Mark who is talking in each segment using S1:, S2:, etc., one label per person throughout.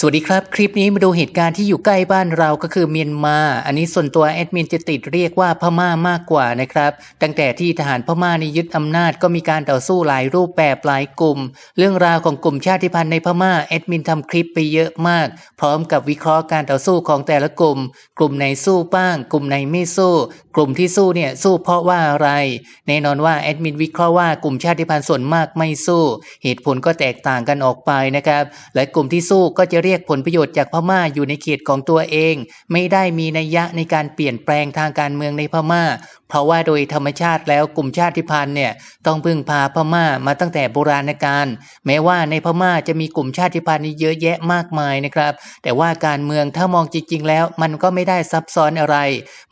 S1: สวัสดีครับ คลิปนี้มาดูเหตุการณ์ที่อยู่ใกล้บ้านเราก็คือเมียนมา อันนี้ส่วนตัวแอดมินจะติดเรียกว่าพม่ามากกว่านะครับ ตั้งแต่ที่ทหารพม่านี่ยึดอำนาจก็มีการต่อสู้หลายรูปแบบหลายกลุ่ม เรื่องราวของกลุ่มชาติพันธุ์ในพม่าแอดมินทำคลิปไปเยอะมาก พร้อมกับวิเคราะห์การต่อสู้ของแต่ละกลุ่ม กลุ่มไหนสู้บ้าง กลุ่มไหนไม่สู้ กลุ่มที่สู้เนี่ยสู้เพราะว่าอะไร แน่นอนว่าแอดมินวิเคราะห์ว่ากลุ่มชาติพันธุ์ส่วนมากไม่สู้ เหตุผลก็แตกต่างกันออกไปนะครับ และกลุ่มที่สู้ก็จะเรียียกผลประโยชน์จากพม่าอยู่ในเขตของตัวเอง ไม่ได้มีนัยยะในการเปลี่ยนแปลงทางการเมืองในพม่า เพราะว่าโดยธรรมชาติแล้วกลุ่มชาติพันธุ์เนี่ยต้องพึ่งพาพม่ามาตั้งแต่โบราณกาลแม้ว่าในพม่าจะมีกลุ่มชาติพันธุ์นี้เยอะแยะมากมายนะครับ แต่ว่าการเมืองถ้ามองจริง ๆ แล้ว มันก็ไม่ได้ซับซ้อนอะไร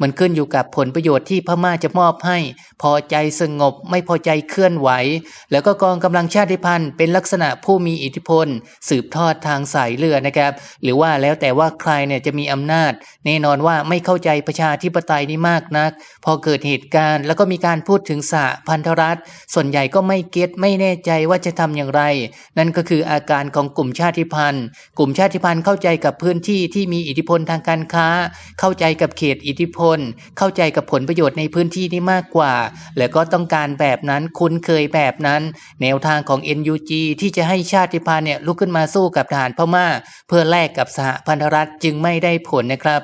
S1: มันขึ้นอยู่กับผลประโยชน์ที่พม่าจะมอบให้ พอใจสงบไม่พอใจเคลื่อนไหว แล้วก็กองกำลังชาติพันธุ์เป็นลักษณะผู้มีอิทธิพล สืบทอดทางสายเลือดนะครับ หรือว่าแล้วแต่ว่าใครเนี่ยจะมีอำนาจ แน่นอนว่าไม่เข้าใจประชาธิปไตยนี่มากนัก พอเกิดเหตุการณ์ แล้วก็มีการพูดถึงสหพันธรัฐ ส่วนใหญ่ก็ไม่เก็ตไม่แน่ใจว่าจะทำอย่างไร นั่นก็คืออาการของกลุ่มชาติพันธุ์ กลุ่มชาติพันธุ์เข้าใจกับพื้นที่ที่มีอิทธิพลทางการค้า เข้าใจกับเขตอิทธิพล เข้าใจกับผลประโยชน์ในพื้นที่นี้มากกว่า แล้วก็ต้องการแบบนั้นคุ้นเคยแบบนั้น แนวทางของ NUG ที่จะให้ชาติพันธุ์เนี่ยลุกขึ้นมาสู้กับทหารพม่าเพื่อแลกกับสหพันธรัฐจึงไม่ได้ผลนะครับ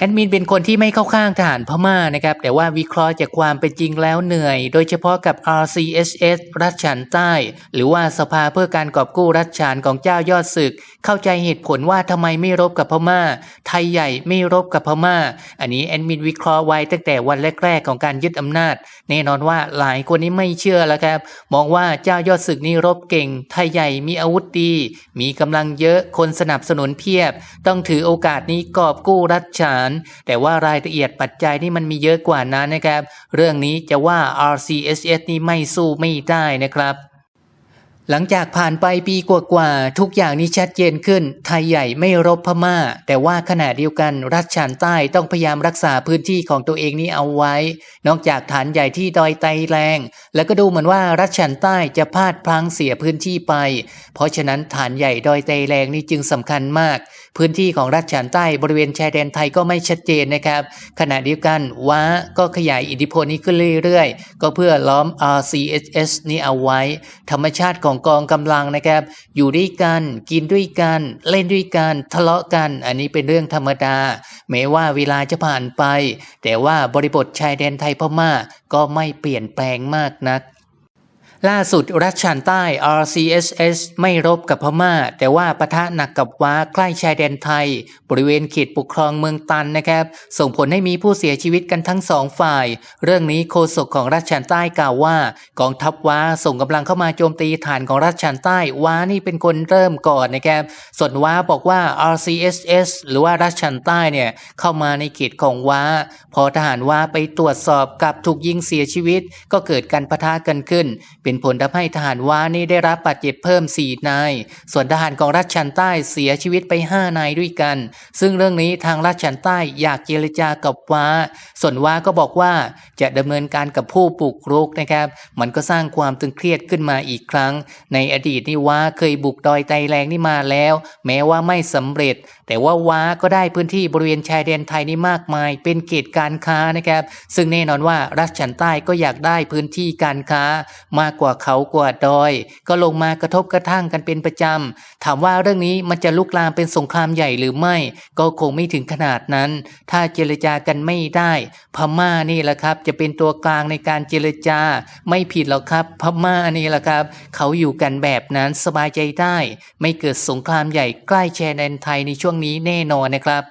S1: แอดมินเป็นคนที่ไม่เข้าข้างทหารพม่านะครับ แต่ว่าวิเคราะห์จากความเป็นจริงแล้วเหนื่อย โดยเฉพาะกับ RCSS รัชฉานใต้ หรือว่าสภาเพื่อการกอบกู้รัชฉานของเจ้ายอดศึก เข้าใจเหตุผลว่าทำไมไม่รบกับพม่า ไทยใหญ่ไม่รบกับพม่า อันนี้แอดมินวิเคราะห์ไว้ตั้งแต่วันแรก ๆ ของการยึดอำนาจ แน่นอนว่าหลายคนนี้ไม่เชื่อแล้วครับ มองว่าเจ้ายอดศึกนี่รบเก่ง ไทยใหญ่มีอาวุธดี มีกำลังเยอะคนสนับสนุนเพียบ ต้องถือโอกาสนี้กอบกู้รัชฉานแต่ว่ารายละเอียดปัจจัยนี่มันมีเยอะกว่านั้นนะครับ เรื่องนี้จะว่า RCSS นี่ไม่สู้ไม่ได้นะครับ หลังจากผ่านไปปีกว่าๆทุกอย่างนี้ชัดเจนขึ้น ไทยใหญ่ไม่รบพม่า แต่ว่าขณะเดียวกันรัฐฉานใต้ต้องพยายามรักษาพื้นที่ของตัวเองนี้เอาไว้ นอกจากฐานใหญ่ที่ดอยไตแรง แล้วก็ดูเหมือนว่ารัฐฉานใต้จะพลาดพลั้งเสียพื้นที่ไป เพราะฉะนั้นฐานใหญ่ดอยไตแรงนี่จึงสำคัญมาก พื้นที่ของรัฐฉานใต้บริเวณชายแดนไทยก็ไม่ชัดเจนนะครับ ขณะเดียวกันว้าก็ขยายอิทธิพลนี้ขึ้นเรื่อยๆ ก็เพื่อล้อม RCSS นี้เอาไว้ ธรรมชาติของกองกำลังนะครับ อยู่ด้วยกัน กินด้วยกัน เล่นด้วยกัน ทะเลาะกัน อันนี้เป็นเรื่องธรรมดา แม้ว่าเวลาจะผ่านไป แต่ว่าบริบทชายแดนไทยพม่าก็ไม่เปลี่ยนแปลงมากนัก ล่าสุดรัชชานใต้ RCSS ไม่รบกับพม่า แต่ว่าปะทะหนักกับว้าใกล้ชายแดนไทย บริเวณเขตปกครองเมืองตันนะครับ ส่งผลให้มีผู้เสียชีวิตกันทั้งสองฝ่าย เรื่องนี้โฆษกของรัชชานใต้กล่าวว่า กองทัพว้าส่งกำลังเข้ามาโจมตีฐานของรัชชานใต้ว้านี่เป็นคนเริ่มก่อนนะครับส่วนว้าบอกว่า RCSS หรือว่ารัชชานใต้เนี่ยเข้ามาในเขตของว้า พอทหารว้าไปตรวจสอบกลับถูกยิงเสียชีวิต ก็เกิดการปะทะกันขึ้นเเป็นผลทำให้ทหารว้านี่ได้รับบาดเจ็บเพิ่ม 4 นาย ส่วนทหารของรัชชันใต้เสียชีวิตไป 5 นายด้วยกัน ซึ่งเรื่องนี้ทางรัชชันใต้อยากเจรจากับว้า ส่วนว้าก็บอกว่าจะดำเนินการกับผู้ปลูกรุกนะครับ มันก็สร้างความตึงเครียดขึ้นมาอีกครั้ง ในอดีตนี่ว้าเคยบุกดอยไตแรงนี่มาแล้ว แม้ว่าไม่สำเร็จ แต่ว่าว้าก็ได้พื้นที่บริเวณชายแดนไทยนี่มากมาย เป็นเขตการค้านะครับ ซึ่งแน่นอนว่ารัชชันใต้ก็อยากได้พื้นที่การค้ามากกว่าเขากว่าดอย ก็ลงมากระทบกระทั่งกันเป็นประจำถามว่าเรื่องนี้มันจะลุกลามเป็นสงครามใหญ่หรือไม่ ก็คงไม่ถึงขนาดนั้น ถ้าเจรจากันไม่ได้ พม่านี่แหละครับ จะเป็นตัวกลางในการเจรจา ไม่ผิดหรอกครับ พม่านี่แหละครับ เขาอยู่กันแบบนั้นสบายใจได้ ไม่เกิดสงครามใหญ่ใกล้แชร์แดนไทยในช่วงนี้แน่นอนนะครับ